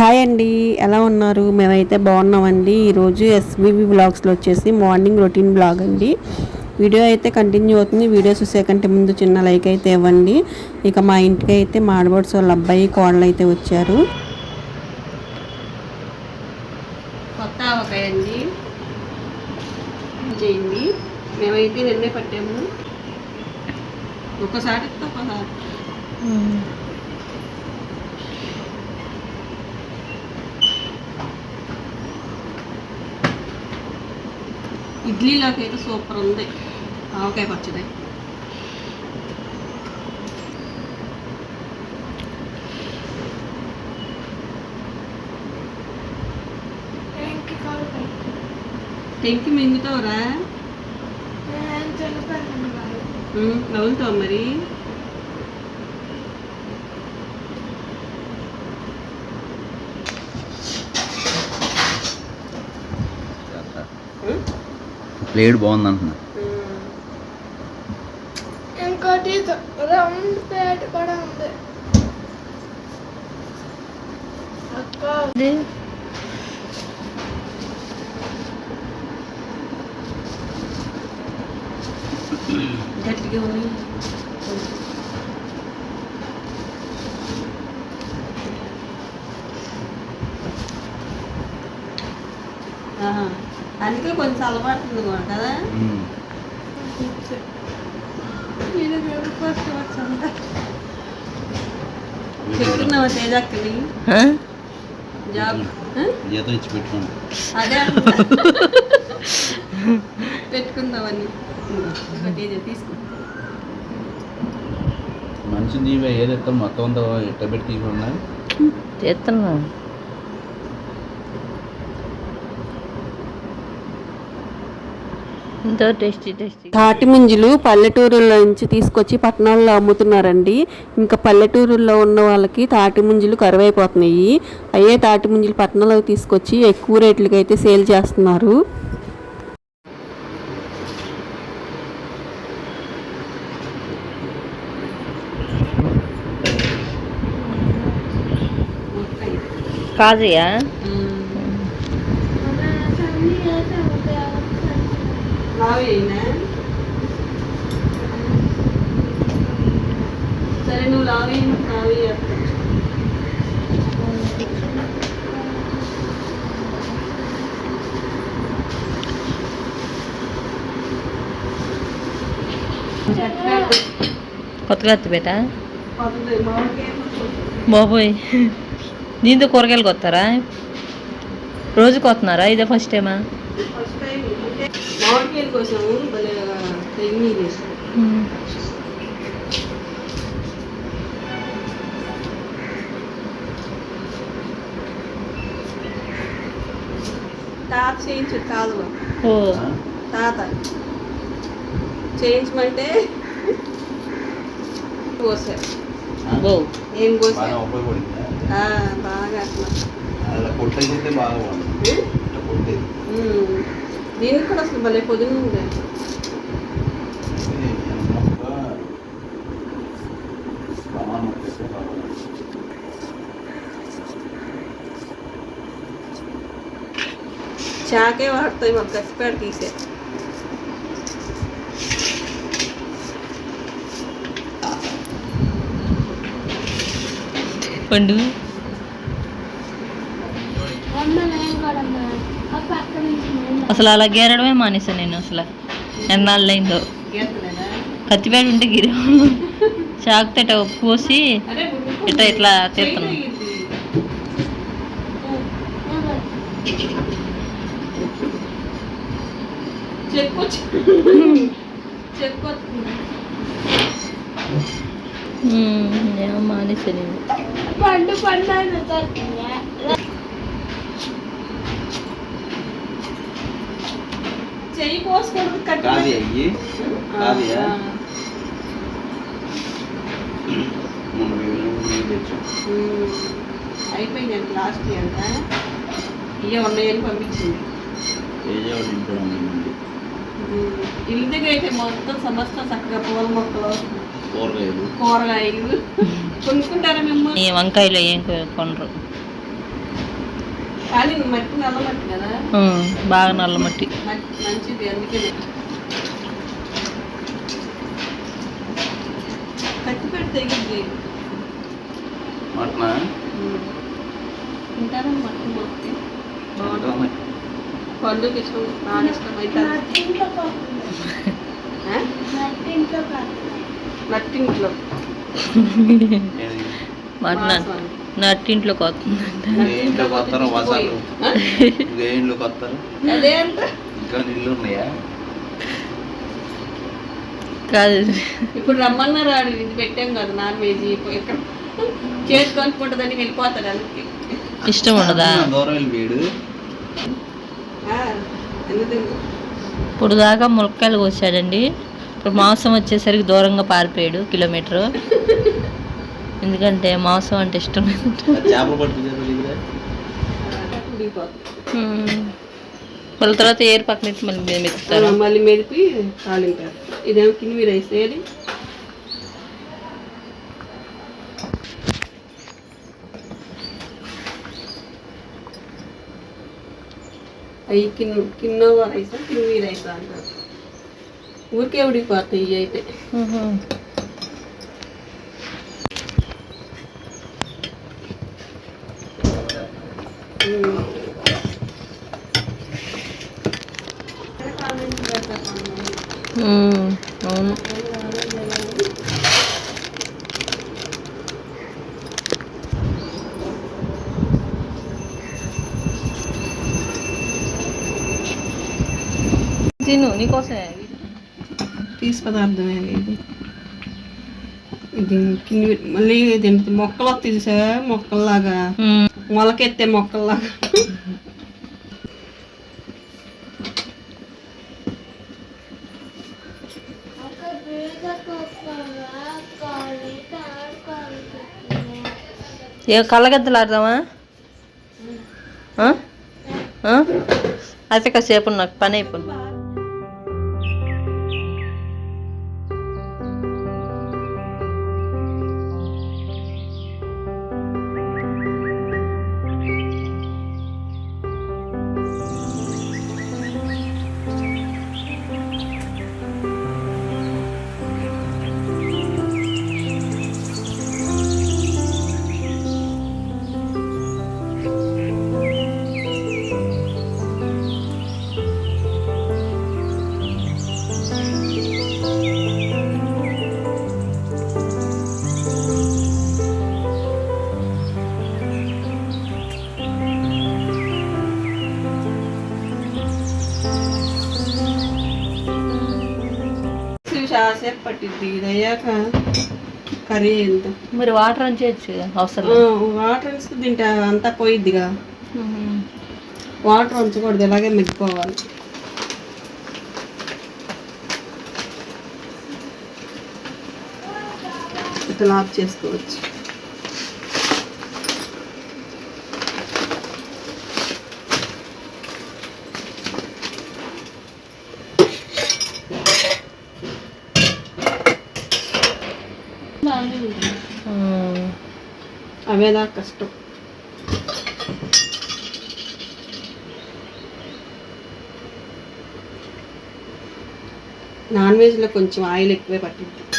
Hi అండి ఎలా ఉన్నారు? మేమైతే బాగున్నామండి. ఈరోజు ఎస్బీబీ బ్లాగ్స్లో వచ్చేసి మార్నింగ్ రొటీన్ బ్లాగ్ అండి. వీడియో అయితే కంటిన్యూ అవుతుంది. వీడియో చూసే కంటే ముందు చిన్న లైక్ అయితే ఇవ్వండి. ఇక మా ఇంటికి అయితే మాడబోడ్స్ వాళ్ళ అబ్బాయి కోడలు అయితే వచ్చారు. కొత్త ఆవకాయ అండి. చేయండి మేమైతే నిన్నే పట్టాము. ఒకసారి ఒకసారి ఇడ్లీలోకి అయితే సూపర్ ఉంది. ఆవకాయ పచ్చడి. టెంకి మింగుతావురా? ఉమ్, నవ్వులుతావు మరి? ప్లేట్ బాగుంది అంటున్నా. ఇంకోటి రౌండ్ ప్లేట్ కూడా ఉంది. అక్క. గట్టిగా ఉంది. అందుకే కొంచెం చల్లబడుతుంది కూడా కదా? చెప్తున్నావా తేజక్కని? జాబ్ ఆ? జీతం ఇచ్చి పెట్టుకోండి. అదే. పెట్టుకుందామని. ఇదిగో తేజ తీసుకో. మనిషిని తీవే ఏది ఎత్తాం మొత్తం అంతా ఎట్ట పెట్టి తీసుకున్నా చేస్తున్నా ఎంతో టేస్టీ టేస్టీ తాటి ముంజులు పల్లెటూరులో నుంచి తీసుకొచ్చి పట్టణాల్లో అమ్ముతున్నారండి. ఇంకా పల్లెటూరుల్లో ఉన్న వాళ్ళకి తాటి ముంజులు కరువైపోతున్నాయి. అయ్యే తాటి ముంజులు పట్టణంలోకి తీసుకొచ్చి ఎక్కువ రేట్లకి అయితే సేల్ చేస్తున్నారు. కాజుయా? సరే నువ్వు లావి లావి కొత్తగా ఎత్తిపేట బాబోయ్ దీంతో కూరగాయలు కొత్తారా రోజు కొత్తున్నారా ఇదే ఫస్ట్ టైమా మామిడికాయల కోసం భలే తెగి చేశారు. తాత చేయించు కాదు ఓ. తాత. చేయించమంటే కోసారు ఏం బాగా కోసారు బాగా అట్లా. అలా కొట్టేది బాగా బాగుంది ఉం? ఇట్లా కొట్టేది ఉం. దీనికి కూడా అసలు భలే పొదుగు ఉంది ఇది ఎంత ప్రమాణం వచ్చేస్తే బాగా చాకే వాడతాయి మాకు గచ్చిపేట తీసే పండు అసలు అలా గేరడమే మానేసా నేను అసలు. ఎన్నాళ్ళైందో కత్తిపేట ఉంటే గిరి. చాకుతో ఇట్ట పోసి అరే ఇట్లా ఇట్లా తీస్తున్నాం చెక్కొచ్చు చెక్కొచ్చు ఉమ్, ఏమో మానేసా నేను. పండు పండు అని తరుపుతుంది. చెయ్యి కోసుకోవడం కాదు అయ్యి తెచ్చాం అయిపోయింది లాస్ట్ ఇయర్ ఇయ్య ఉన్నాయని పంపించింది. ఇల్లు దగ్గర అయితే మొత్తం సమస్త చక్కగా పూల మొక్కలు కూరగాయలు. కూరగాయలు. కొనుక్కుంటారా మేము ఈ వంకాయలు ఏం కొనరు. కానీ మట్టి నల్ల మట్టి కదా బాగా నల్ల మట్టి మంచిది అందుకే. పెట్టి తెగింది మటనా? తింటారా మట్టి బాగుంటుంది పండుగ ఇష్టం బాగా ఇష్టం అయితే నట్టింట్లో? మటన్. నట్టింట్లోకి వస్తుందంట కాదు. ఇప్పుడు రమ్మన్నారు ఆడు ఇది పెట్టాం కదా నాన్ వెజ్ ఇక్కడ చేసుకొని పుట్టదని వెళ్ళిపోతాడు అందుకే. ఇష్టం ఉండదా? దూరం వెళ్ళి వీడు. ఆ, ఎందుకు ఇప్పుడు దాకా ములక్కాయలు కోసాడండి. ఇప్పుడు మాంసం వచ్చేసరికి దూరంగా పారిపోయాడు కిలోమీటర్. ఎందుకంటే మాంసం అంటే ఇష్టం. మళ్ళీ తర్వాత ఏరు పక్కన మళ్ళీ మీద మెత్తుతారు ఆ, మళ్ళీ మెదిపి తాలింపారు ఇదేమో కిన్వి రైస్ ఏది? అవి కిన్ కిన్నోవా రైసా? కిన్వి రైసా అంటారు. ఊరికే ఉడికిపోతాయి ఇవి అయితే. అవును తిను నీకోసమే పీస్ పదార్థమే ఇది ఇది కిన్వి మళ్ళీ ఇది మొక్కలు వస్తాయి చూసావా మొక్కల్లాగా ఉమ్. మొలకెత్తే మొక్కల్లాగా ఒక బీద కుక్కగా ఏ కళ్ళగద్దలు ఆడదామా? ఆ? అయితే కాసేపు నాకు పని అయిపోయింది. చాలాసేపు పట్టిద్ది ఇది అయ్యాక కర్రీ మరి వాటర్ అని చేయొచ్చు అవసరం. వాటర్ వేస్తే తింటే అంతా పోయిద్దిగా. వాటర్ ఉంచకూడదు ఇలాగే మెగ్గిపోవాలి ఇట్లా ఆఫ్ చేసుకోవచ్చు. అవేదా కష్టం. నాన్ వెజ్లో కొంచెం ఆయిల్ ఎక్కువే పట్టింది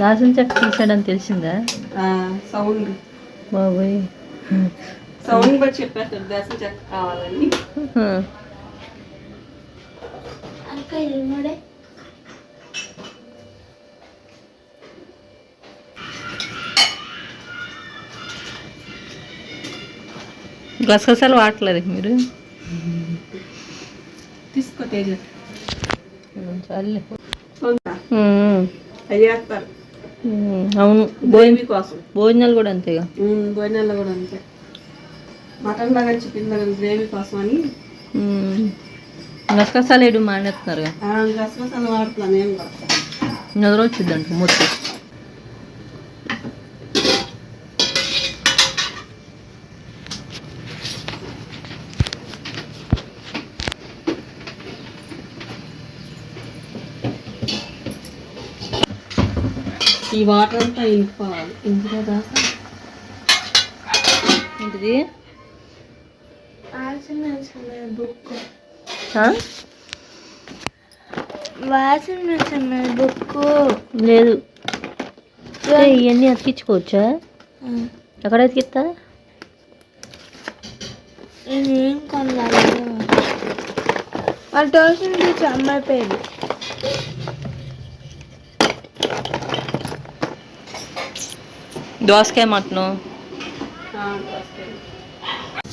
దాసం చెక్క తీసాడని తెలిసిందా? సౌండ్. బాబోయ్. సౌండ్ బట్టి చెప్పేస్తాడు దర్శనం చెక్క కావాలని. అక్క ఇది మూడే గసగసాలు వాడట్లేదు మీరు? తీసుకో తేజ. చాలే చేస్తారు అవును. గ్రేవీ కోసం భోజనాలు కూడా అంతేగా ఉమ్, భోజనాల్లో కూడా అంతే. మటన్ లాగా చికెన్ లాగా గ్రేవీ కోసం అని. గసగసాలు వేయడం మానేస్తున్నారుగా ఆ, గసగసాలు వాడుతున్నాను నేను కూడా నిద్ర వచ్చిందంట మొత్తం ఈ వాటర్ అంతా ఇంకిపోవాలి. ఇంకిపో దాకా. ఏంటిది? వాసన బుక్ లేదు. ఏ, ఇవన్నీ అతికించుకోవచ్చా? ఎక్కడ అతికిస్తా? నేనేం కొనాలి వాళ్ళ ట్యూషన్ టీచర్ అమ్మాయి పేరు దోసకాయ మటను.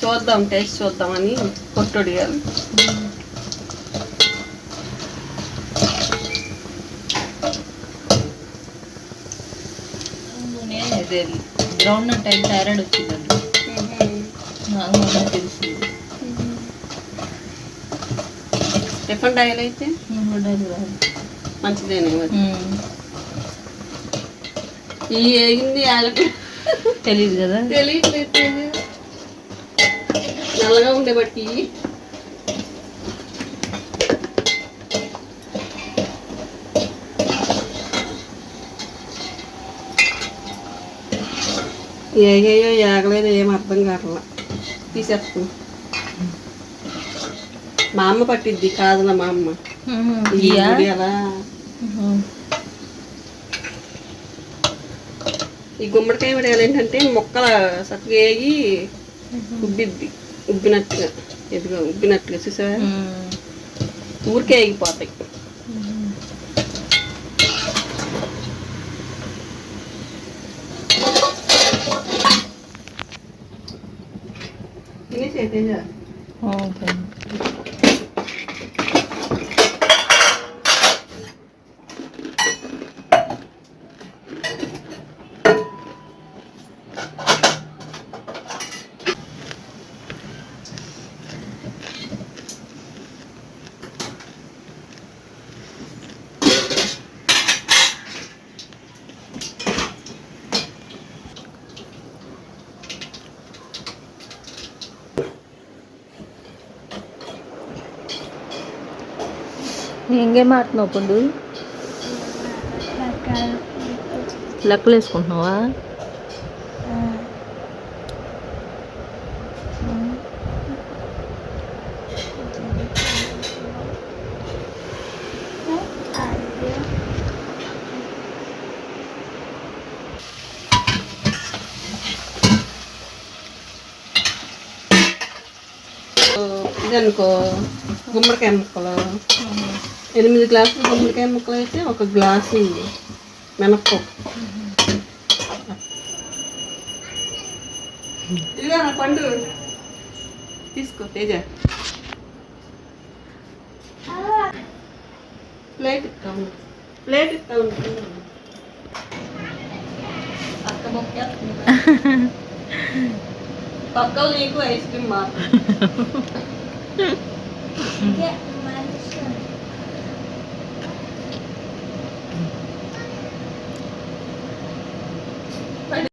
చూద్దాం టేస్ట్ చూద్దామని పొట్టొడిగారు గ్రౌండ్ నట్ అయితే థైరాయిడ్ వచ్చిందండి. నాకు తెలిసింది టిఫిన్ డైల్ అయితే? మంచిదేనే ఈ ఏగింది తెలియదు కదా. తెలియట్లేదు. నల్లగా ఉండే బట్టి. ఏగేయో ఏగలేదు ఏం అర్థం కావట్లా. తీసేస్తాను మా అమ్మ పట్టిద్ది కాదులా మా అమ్మ. ఈ ఈ గుమ్మడికాయ వడియాలు ఏంటంటే మొక్కల చక్కగా వేగి ఉబ్బిద్ది ఉబ్బినట్టుగా. ఎదుగా ఉబ్బినట్టుగా చూసావా? ఊరికే వేగిపోతాయి తినేసి తేజ ఇంకేం ఆడుతున్నావు పండు లెక్కలు వేసుకుంటున్నావా ఇదనుకో గుమ్మడికాయ ముక్కలు ఎనిమిది గ్లాసులు గుమ్మడికాయ ముక్కలు అయితే ఒక గ్లాసు మినప్పప్పు. ఇదిగో నా పండు. తీసుకో తేజ. ప్లేట్ ఇస్తాము ప్లేట్ ఇస్తాము పక్కలు నీకు ఐస్ క్రీమ్ మాత్రం.